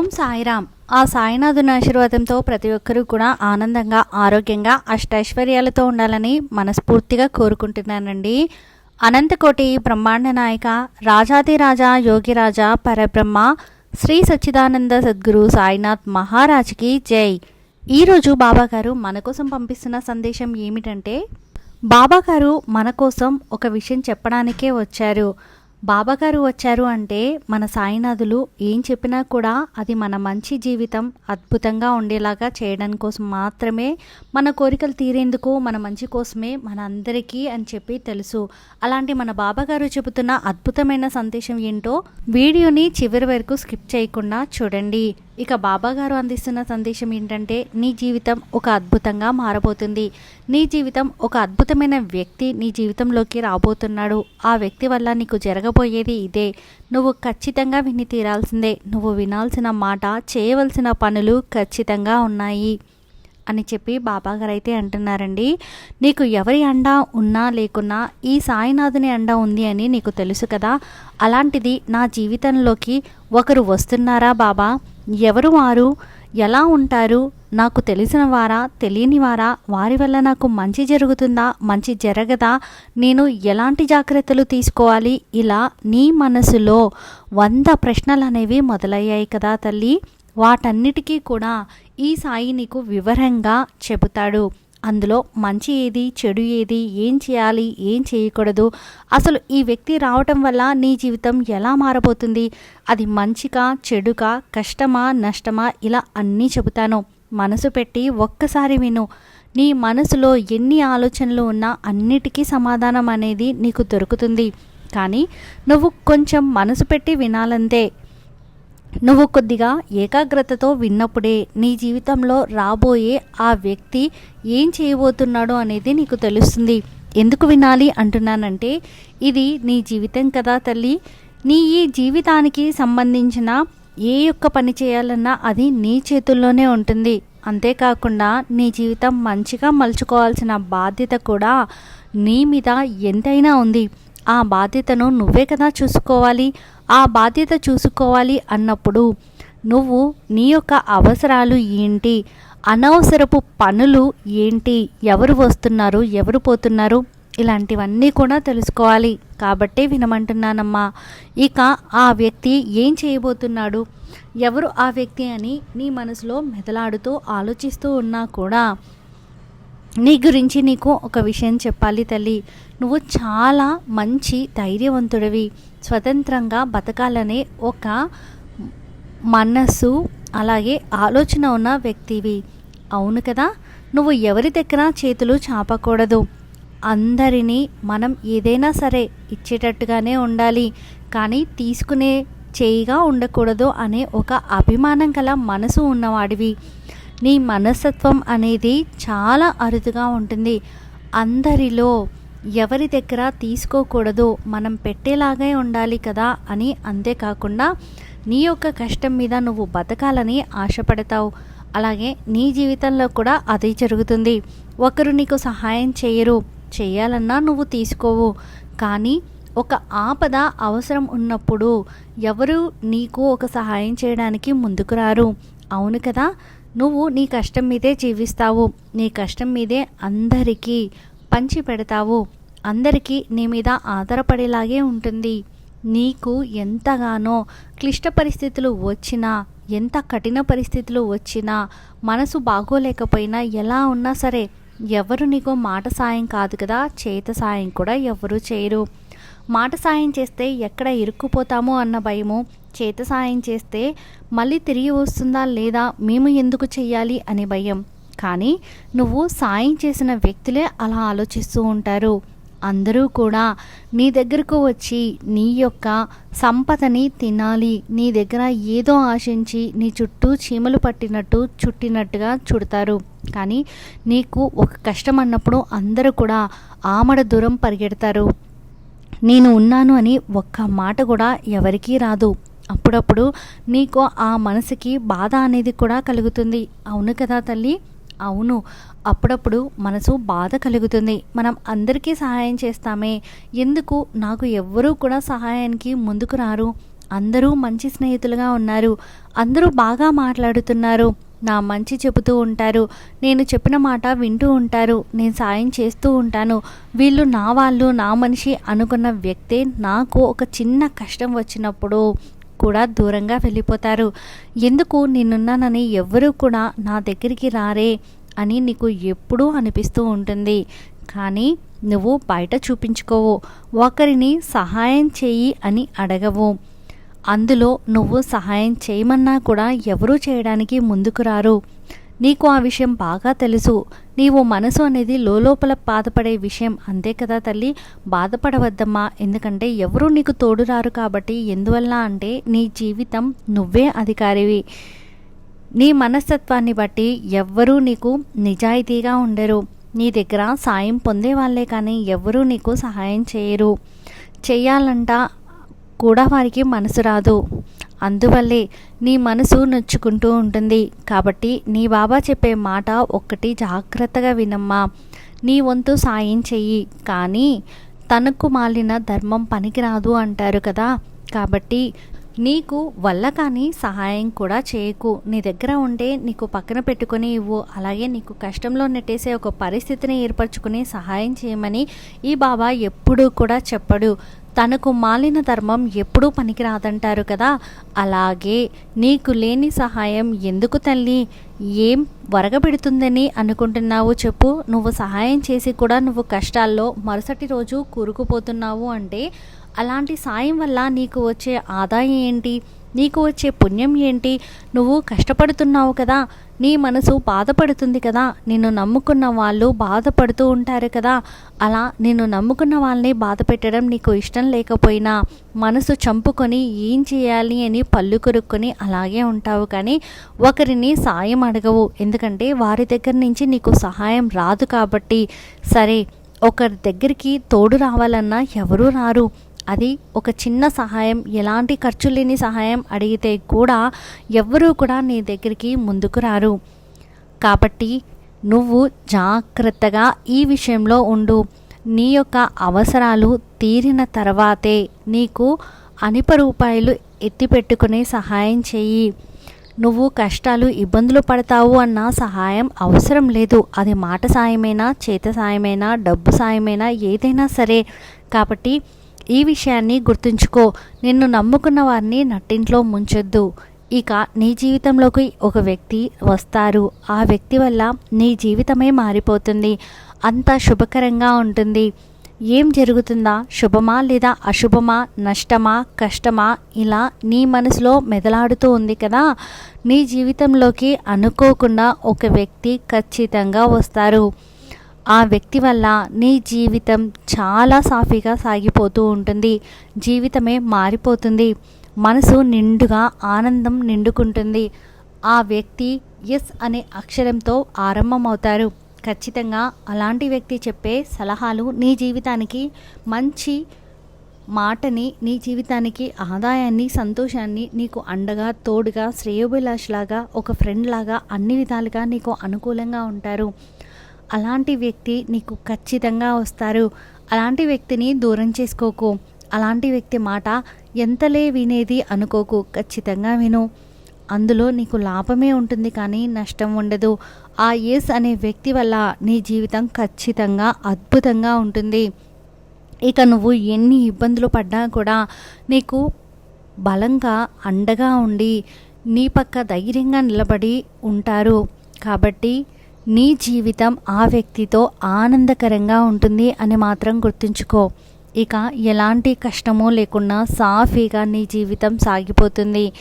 ఓం సాయిరామ్. ఆ సాయినాథుని ఆశీర్వాదంతో ప్రతి ఒక్కరూ కూడా ఆనందంగా ఆరోగ్యంగా అష్టైశ్వర్యాలతో ఉండాలని మనస్ఫూర్తిగా కోరుకుంటున్నానండి. అనంతకోటి బ్రహ్మాండ నాయక రాజాదిరాజా యోగిరాజా పరబ్రహ్మ శ్రీ సచ్చిదానంద సద్గురు సాయినాథ్ మహారాజ్కి జై. ఈరోజు బాబాగారు మన కోసం పంపిస్తున్న సందేశం ఏమిటంటే బాబాగారు మన కోసం ఒక విషయం చెప్పడానికే వచ్చారు. బాబాగారు వచ్చారు అంటే మన సాయినాథులు ఏం చెప్పినా కూడా అది మన మంచి జీవితం అద్భుతంగా ఉండేలాగా చేయడం కోసం మాత్రమే మన కోరికలు తీరేందుకు మన మంచి కోసమే మన అందరికీ అని చెప్పి తెలుసు. అలాంటి మన బాబాగారు చెబుతున్న అద్భుతమైన సందేశం ఏంటో వీడియోని చివరి వరకు స్కిప్ చేయకుండా చూడండి. ఇక బాబాగారు అందిస్తున్న సందేశం ఏంటంటే నీ జీవితం ఒక అద్భుతంగా మారబోతుంది. నీ జీవితం ఒక అద్భుతమైన వ్యక్తి నీ జీవితంలోకి రాబోతున్నాడు. ఆ వ్యక్తి వల్ల నీకు జరగబోయేది ఇదే. నువ్వు ఖచ్చితంగా విని తీరాల్సిందే. నువ్వు వినాల్సిన మాట చేయవలసిన పనులు ఖచ్చితంగా ఉన్నాయి. అని చెప్పి బాబాగారు అయితే అంటున్నారండి. నీకు ఎవరి అండ ఉన్నా లేకున్నా ఈ సాయినాథుని అండ ఉంది అని నీకు తెలుసు కదా. అలాంటిది నా జీవితంలోకి ఒకరు వస్తున్నారా బాబా? ఎవరు వారు? ఎలా ఉంటారు? నాకు తెలిసిన వారా? తెలియని వారా? వారి వల్ల నాకు మంచి జరుగుతుందా? మంచి జరగదా? నేను ఎలాంటి జాగ్రత్తలు తీసుకోవాలి? ఇలా నీ మనసులో వంద ప్రశ్నలు అనేవి మొదలయ్యాయి కదా తల్లి. వాటన్నిటికీ కూడా ఈ సాయి నీకు వివరంగా చెబుతాడు. అందులో మంచి ఏది చెడు ఏది ఏం చేయాలి ఏం చేయకూడదు? అసలు ఈ వ్యక్తి రావటం వల్ల నీ జీవితం ఎలా మారబోతుంది? అది మంచిగా చెడుగా కష్టమా నష్టమా? ఇలా అన్నీ చెబుతాను. మనసు పెట్టి ఒక్కసారి విను. నీ మనసులో ఎన్ని ఆలోచనలు ఉన్నా అన్నిటికీ సమాధానం అనేది నీకు దొరుకుతుంది. కానీ నువ్వు కొంచెం మనసు పెట్టి వినాలంతే. నువ్వు కొద్దిగా ఏకాగ్రతతో విన్నప్పుడే నీ జీవితంలో రాబోయే ఆ వ్యక్తి ఏం చేయబోతున్నాడో అనేది నీకు తెలుస్తుంది. ఎందుకు వినాలి అంటున్నానంటే ఇది నీ జీవితం కదా తల్లి. నీ ఈ జీవితానికి సంబంధించిన ఏ యొక్క పని చేయాలన్నా అది నీ చేతుల్లోనే ఉంటుంది. అంతేకాకుండా నీ జీవితం మంచిగా మలుచుకోవాల్సిన బాధ్యత కూడా నీ మీద ఎంతైనా ఉంది. ఆ బాధ్యతను నువ్వే కదా చూసుకోవాలి. ఆ బాధ్యత చూసుకోవాలి అన్నప్పుడు నువ్వు నీ యొక్క అవసరాలు ఏంటి? అనవసరపు పనులు ఏంటి? ఎవరు వస్తున్నారు? ఎవరు పోతున్నారు? ఇలాంటివన్నీ కూడా తెలుసుకోవాలి. కాబట్టే వినమంటున్నానమ్మా. ఇక ఆ వ్యక్తి ఏం చేయబోతున్నాడు? ఎవరు ఆ వ్యక్తి అని నీ మనసులో మెదలాడుతూ ఆలోచిస్తూ ఉన్నా కూడా నీ గురించి నీకు ఒక విషయం చెప్పాలి తల్లి. నువ్వు చాలా మంచి ధైర్యవంతుడివి. స్వతంత్రంగా బతకాలనే ఒక మనస్సు అలాగే ఆలోచన ఉన్న వ్యక్తివి. అవును కదా? నువ్వు ఎవరి దగ్గర చేతులు చాపకూడదు? అందరినీ మనం ఏదైనా సరే ఇచ్చేటట్టుగానే ఉండాలి. కానీ తీసుకునే చేయిగా ఉండకూడదు అనే ఒక అభిమానం గల మనసు ఉన్నవాడివి. నీ మనస్తత్వం అనేది చాలా అరుదుగా ఉంటుంది. అందరిలో ఎవరి దగ్గర తీసుకోకూడదు. మనం పెట్టేలాగే ఉండాలి కదా అని అంతేకాకుండా నీ యొక్క కష్టం మీద నువ్వు బతకాలని ఆశపడతావు. అలాగే నీ జీవితంలో కూడా అదే జరుగుతుంది. ఒకరు నీకు సహాయం చేయరు. చేయాలన్నా నువ్వు తీసుకోవు. కానీ ఒక ఆపద అవసరం ఉన్నప్పుడు ఎవరు నీకు ఒక సహాయం చేయడానికి ముందుకు రారు. అవును కదా? నువ్వు నీ కష్టం మీదే జీవిస్తావు. నీ కష్టం మీదే అందరికీ పంచి పెడతావు. అందరికీ నీ మీద ఆధారపడేలాగే ఉంటుంది. నీకు ఎంతగానో క్లిష్ట పరిస్థితులు వచ్చినా ఎంత కఠిన పరిస్థితులు వచ్చినా మనసు బాగోలేకపోయినా ఎలా ఉన్నా సరే ఎవరు నీకు మాట సాయం కాదు కదా? చేత సాయం కూడా ఎవరు చేయరు. మాట సాయం చేస్తే ఎక్కడ ఇరుక్కుపోతామో అన్న భయము చేత సాయం చేస్తే మళ్ళీ తిరిగి వస్తుందా లేదా మేము ఎందుకు చెయ్యాలి అనే భయం. కానీ నువ్వు సాయం చేసిన వ్యక్తులే అలా ఆలోచిస్తూ ఉంటారు. అందరూ కూడా నీ దగ్గరకు వచ్చి నీ యొక్క సంపదని తినాలి. నీ దగ్గర ఏదో ఆశించి నీ చుట్టూ చీమలు పట్టినట్టు చుట్టినట్టుగా చుడతారు. కానీ నీకు ఒక కష్టం అన్నప్పుడు అందరూ కూడా ఆమడ దూరం పరిగెడతారు. నేను ఉన్నాను అని ఒక్క మాట కూడా ఎవరికీ రాదు. అప్పుడప్పుడు నీకు ఆ మనసుకి బాధ అనేది కూడా కలుగుతుంది. అవును కదా తల్లి? అవును. అప్పుడప్పుడు మనసు బాధ కలుగుతుంది. మనం అందరికీ సహాయం చేస్తామే. ఎందుకు? నాకు ఎవ్వరూ కూడా సహాయానికి ముందుకు రారు. అందరూ మంచి స్నేహితులుగా ఉన్నారు. అందరూ బాగా మాట్లాడుతున్నారు. నా మంచి చెబుతూ ఉంటారు. నేను చెప్పిన మాట వింటూ ఉంటారు. నేను సాయం చేస్తూ ఉంటాను. వీళ్ళు నా వాళ్ళు నా మనిషి అనుకున్న వ్యక్తే నాకు ఒక చిన్న కష్టం వచ్చినప్పుడు కూడా దూరంగా వెళ్ళిపోతారు. ఎందుకు నేనున్నానని ఎవ్వరూ కూడా నా దగ్గరికి రారే అని నీకు ఎప్పుడూ అనిపిస్తూ ఉంటుంది. కానీ నువ్వు బయట చూపించుకోవు. ఒకరిని సహాయం చేయి అని అడగవు. అందులో నువ్వు సహాయం చేయమన్నా కూడా ఎవరూ చేయడానికి ముందుకు రారు. నీకు ఆ విషయం బాగా తెలుసు. నీవు మనసు అనేది లోపల బాధపడే విషయం. అంతే కదా తల్లి? బాధపడవద్దమ్మా. ఎందుకంటే ఎవరూ నీకు తోడురారు కాబట్టి ఎందువల్ల అంటే నీ జీవితం నువ్వే అధికారివి. నీ మనస్తత్వాన్ని బట్టి ఎవ్వరూ నీకు నిజాయితీగా ఉండరు. నీ దగ్గర సాయం పొందే వాళ్ళే కానీ ఎవ్వరూ నీకు సహాయం చేయరు. చేయాలంట కూడా వారికి మనసు రాదు. అందువల్లే నీ మనసు నొచ్చుకుంటూ ఉంటుంది. కాబట్టి నీ బాబా చెప్పే మాట ఒక్కటి జాగ్రత్తగా వినమ్మా. నీ వంతు సాయం చెయ్యి. కానీ తనకు మాలిన ధర్మం పనికిరాదు అంటారు కదా. కాబట్టి నీకు వల్ల కానీ సహాయం కూడా చేయకు. నీ దగ్గర ఉంటే నీకు పక్కన పెట్టుకుని ఇవ్వు. అలాగే నీకు కష్టంలో నెట్టేసే ఒక పరిస్థితిని ఏర్పరచుకుని సహాయం చేయమని ఈ బాబా ఎప్పుడూ కూడా చెప్పడు. తనకు మాలిన ధర్మం ఎప్పుడూ పనికిరాదంటారు కదా? అలాగే నీకు లేని సహాయం ఎందుకు తల్లి? ఏం వరగబెడుతుందని అనుకుంటున్నావు చెప్పు. నువ్వు సహాయం చేసి కూడా నువ్వు కష్టాల్లో మరుసటి రోజు కూరుకుపోతున్నావు అంటే అలాంటి సాయం వల్ల నీకు వచ్చే ఆదాయం ఏంటి? నీకు వచ్చే పుణ్యం ఏంటి? నువ్వు కష్టపడుతున్నావు కదా? నీ మనసు బాధపడుతుంది కదా? నిన్ను నమ్ముకున్న వాళ్ళు బాధపడుతూ ఉంటారు కదా? అలా నిన్ను నమ్ముకున్న వాళ్ళని బాధ పెట్టడం నీకు ఇష్టం లేకపోయినా మనసు చంపుకొని ఏం చేయాలి అని పళ్ళు కొరుక్కొని అలాగే ఉంటావు కానీ ఒకరిని సాయం అడగవు. ఎందుకంటే వారి దగ్గర నుంచి నీకు సహాయం రాదు కాబట్టి. సరే ఒకరి దగ్గరికి తోడు రావాలన్నా ఎవరూ రారు. అది ఒక చిన్న సహాయం ఎలాంటి ఖర్చు లేని సహాయం అడిగితే కూడా ఎవ్వరూ కూడా నీ దగ్గరికి ముందుకు రారు. కాబట్టి నువ్వు జాగ్రత్తగా ఈ విషయంలో ఉండు. నీ యొక్క అవసరాలు తీరిన తర్వాతే నీకు అనిప రూపాయలు ఎత్తిపెట్టుకునే సహాయం చెయ్యి నువ్వు కష్టాలు ఇబ్బందులు పడతావు అన్న సహాయం అవసరం లేదు. అది మాట సాయమైనా చేత సాయమైనా డబ్బు సాయమైనా ఏదైనా సరే. కాబట్టి ఈ విషయాన్ని గుర్తుంచుకో. నిన్ను నమ్ముకున్న వారిని నట్టింట్లో ముంచొద్దు. ఇక నీ జీవితంలోకి ఒక వ్యక్తి వస్తారు. ఆ వ్యక్తి వల్ల నీ జీవితమే మారిపోతుంది. అంత శుభకరంగా ఉంటుంది. ఏం జరుగుతుందా? శుభమా లేదా అశుభమా? నష్టమా? కష్టమా? ఇలా నీ మనసులో మెదలాడుతూ ఉంది కదా. నీ జీవితంలోకి అనుకోకుండా ఒక వ్యక్తి ఖచ్చితంగా వస్తారు. ఆ వ్యక్తి వల్ల నీ జీవితం చాలా సాఫీగా సాగిపోతూ ఉంటుంది. జీవితమే మారిపోతుంది. మనసు నిండుగా ఆనందం నిండుకుంటుంది. ఆ వ్యక్తి ఎస్ అనే అక్షరంతో ఆరంభమవుతారు. ఖచ్చితంగా అలాంటి వ్యక్తి చెప్పే సలహాలు నీ జీవితానికి మంచి మాటని నీ జీవితానికి ఆదాయాన్ని సంతోషాన్ని నీకు అండగా తోడుగా శ్రేయోభిలాష్లాగా ఒక ఫ్రెండ్ లాగా అన్ని విధాలుగా నీకు అనుకూలంగా ఉంటారు. అలాంటి వ్యక్తి నీకు ఖచ్చితంగా వస్తారు. అలాంటి వ్యక్తిని దూరం చేసుకోకు. అలాంటి వ్యక్తి మాట ఎంతలే వినేది అనుకోకు. ఖచ్చితంగా విను. అందులో నీకు లాభమే ఉంటుంది కానీ నష్టం ఉండదు. ఆ ఎస్ అనే వ్యక్తి వల్ల నీ జీవితం ఖచ్చితంగా అద్భుతంగా ఉంటుంది. ఇక నువ్వు ఎన్ని ఇబ్బందులు పడ్డా కూడా నీకు బలంగా అండగా ఉండి నీ పక్క ధైర్యంగా నిలబడి ఉంటారు. కాబట్టి నీ జీవితం ఆ వ్యక్తితో ఆనందకరంగా ఉంటుంది అని మాత్రం గుర్తుంచుకో. ఇక ఎలాంటి కష్టము లేకుండా సాఫీగా నీ జీవితం సాగిపోతుంది.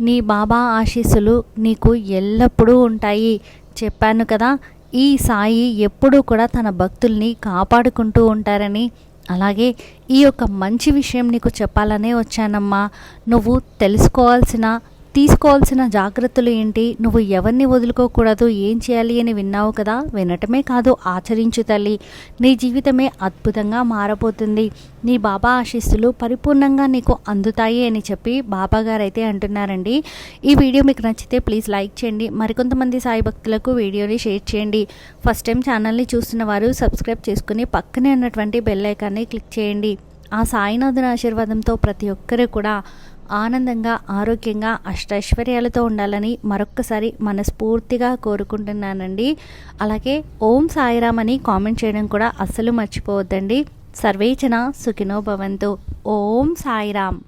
నీ బాబా ఆశీస్సులు నీకు ఎల్లప్పుడూ ఉంటాయి. చెప్పాను కదా ఈ సాయి ఎప్పుడూ కూడా తన భక్తుల్ని కాపాడుకుంటూ ఉంటారని. అలాగే ఈ యొక్క మంచి విషయం నీకు చెప్పాలనే వచ్చానమ్మా. నువ్వు తెలుసుకోవాల్సిన తీసుకోవాల్సిన జాగ్రత్తలు ఏంటి? నువ్వు ఎవరిని వదులుకోకూడదు? ఏం చేయాలి అని విన్నావు కదా? వినటమే కాదు ఆచరించు తల్లి. నీ జీవితమే అద్భుతంగా మారబోతుంది. నీ బాబా ఆశీస్సులు పరిపూర్ణంగా నీకు అందుతాయి అని చెప్పి బాబా గారైతే అంటున్నారండి. ఈ వీడియో మీకు నచ్చితే ప్లీజ్ లైక్ చేయండి. మరికొంతమంది సాయి భక్తులకు వీడియోని షేర్ చేయండి. ఫస్ట్ టైం ఛానల్ని చూస్తున్న వారు సబ్స్క్రైబ్ చేసుకుని పక్కనే ఉన్నటువంటి బెల్ ఐకాన్ని క్లిక్ చేయండి. ఆ సాయినాథుని ఆశీర్వాదంతో ప్రతి ఒక్కరూ కూడా ఆనందంగా ఆరోగ్యంగా అష్టైశ్వర్యాలతో ఉండాలని మరొక్కసారి మనస్ఫూర్తిగా కోరుకుంటున్నానండి. అలాగే ఓం సాయిరామ్ అని కామెంట్ చేయడం కూడా అస్సలు మర్చిపోవద్దండి. సర్వేచన సుఖినో భవంతు. ఓం సాయిరామ్.